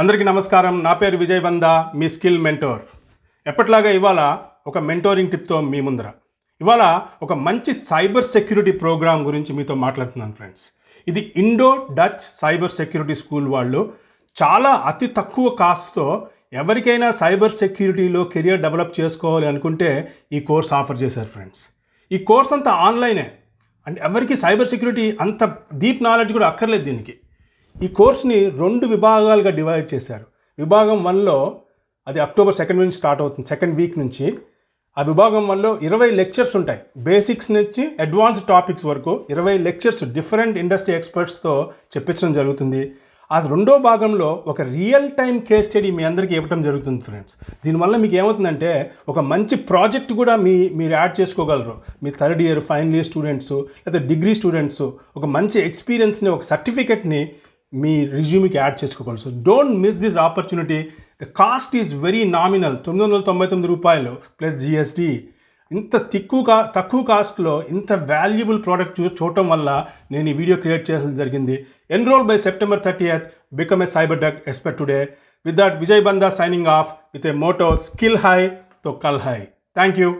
అందరికీ నమస్కారం. నా పేరు విజయ్ వంద మీ స్కిల్ మెంటోర్. ఎప్పట్లాగా ఇవాళ ఒక మెంటోరింగ్ టిప్తో మీ ముందర. ఇవాళ ఒక మంచి సైబర్ సెక్యూరిటీ ప్రోగ్రామ్ గురించి మీతో మాట్లాడుతున్నాను ఫ్రెండ్స్. ఇది Indo Dutch cyber security school వాళ్ళు చాలా అతి తక్కువ కాస్ట్తో ఎవరికైనా సైబర్ సెక్యూరిటీలో కెరియర్ డెవలప్ చేసుకోవాలి అనుకుంటే ఈ కోర్స్ ఆఫర్ చేశారు ఫ్రెండ్స్. ఈ కోర్స్ అంతా ఆన్లైనే. అండ్ ఎవరికి సైబర్ సెక్యూరిటీ అంత డీప్ నాలెడ్జ్ కూడా అక్కర్లేదు దీనికి. ఈ కోర్స్ని రెండు విభాగాలుగా డివైడ్ చేశారు. విభాగం వన్లో అది అక్టోబర్ సెకండ్ నుంచి స్టార్ట్ అవుతుంది సెకండ్ వీక్ నుంచి. ఆ విభాగం వన్లో ఇరవై లెక్చర్స్ ఉంటాయి. బేసిక్స్ నుంచి అడ్వాన్స్డ్ టాపిక్స్ వరకు ఇరవై లెక్చర్స్ డిఫరెంట్ ఇండస్ట్రీ ఎక్స్పర్ట్స్తో చెప్పించడం జరుగుతుంది. ఆ రెండో భాగంలో ఒక రియల్ టైం కేస్ స్టడీ మీ అందరికీ ఇవ్వటం జరుగుతుంది ఫ్రెండ్స్. దీనివల్ల మీకు ఏమవుతుందంటే ఒక మంచి ప్రాజెక్ట్ కూడా మీ మీరు యాడ్ చేసుకోగలరు. మీ third year final year students లేదా డిగ్రీ స్టూడెంట్స్ ఒక మంచి ఎక్స్పీరియన్స్ని ఒక సర్టిఫికెట్ని మీ రిజ్యూమ్కి యాడ్ చేసుకోగలరు so don't miss this opportunity the cost is very nominal తొమ్మిది వందల తొంభై తొమ్మిది రూపాయలు ప్లస్ జిఎస్టీ ఇంత తిక్కువ కా తక్కువ కాస్ట్లో ఇంత వాల్యుబుల్ ప్రోడక్ట్ చూ చూడటం వల్ల నేను ఈ వీడియో క్రియేట్ చేయడం జరిగింది. Enrol by September thirty eighth become a cyber dug expert today with that Vijay Banda signing off with a motto skill high తో కల్ హై థ్యాంక్ యూ